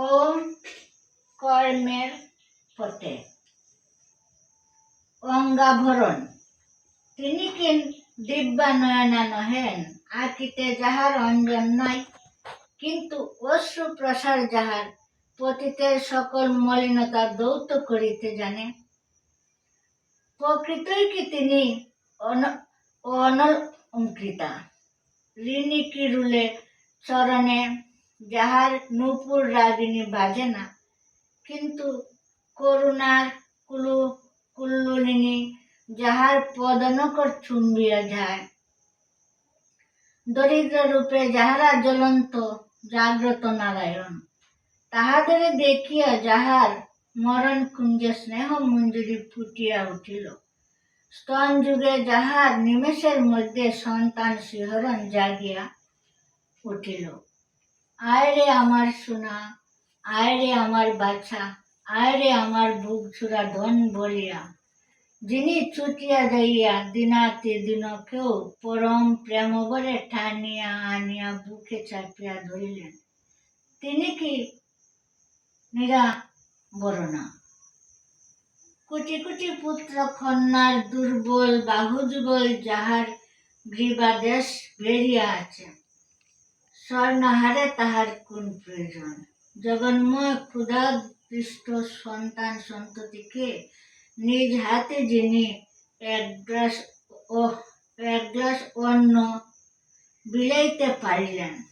ওম কর্মের পথে। অঙ্গাভরণ। তিনি কি দিব্যা নয়না নহেন, আঁকিতে যাহার অঞ্জন নাই। কিন্তু অশ্রু প্রসার যাহার পতিতের সকল মলিনতা দৌত করিতে জানে। প্রকৃতই কি তিনি অন- অনলঙ্কৃতা ঋণী কি রুলে চরণে যাহার নূপুর রাগিনী বাজে না। কিন্তু করুণার কুলু কুল্লুলিনী যাহার পদনকর চুম্বিয়া যায়। দরিদ্র রূপে যাহারা জ্বলন্ত, জাগ্রত নারায়ণ। তাহাদের দেখিয়া যাহার মরণ কুঞ্জে স্নেহ মঞ্জুরি ফুটিয়া উঠিল। স্তন যুগে যাহার নিমেষের মধ্যে সন্তান শিহরণ জাগিয়া উঠিল। আয় রে আমার সোনা আয় রে আমার বাছা আয় রে আমার বুক ছুড়া ধন বলিয়া যিনি ছুটিয়া যাইয়া দিনাতে দিন কেউ পরম প্রেম বলে ঠানিয়া আনিয়া বুকে চাপিয়া ধরিলেন, তিনি কি নিরা বরণা কোটি কোটি পুত্র কন্যার দুর্বল বাহু যুগল যাহার গ্রীবাদেশ বেরিয়া আছে। স্বর্ণহারে তাহার কোন প্রয়োজন? জগন্ময় ক্ষুধাদৃষ্ট সন্তান সন্ততিকে নিজ হাতে যিনি এক গ্লাস ও, এক গ্লাস অন্ন বিলাইতে পারিলেন।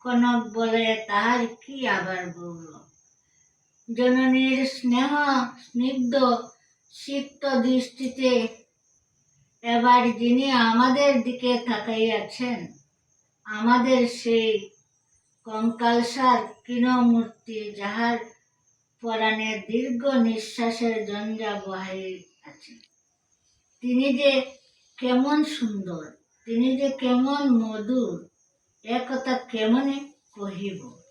কনক বলে, তাহার কি আবার গৌরব? জননীর স্নেহ স্নিগ্ধ সিক্ত দৃষ্টিতে এবার যিনি আমাদের দিকে তাকাইয়াছেন আমাদের সেই কঙ্কালসার কৃণমূর্তি যাহার পরাণে দীর্ঘ নিঃশ্বাসের জঞ্জা বহাই আছে। তিনি যে কেমন সুন্দর, তিনি যে কেমন মধুর, একথা কেমনে কহিব?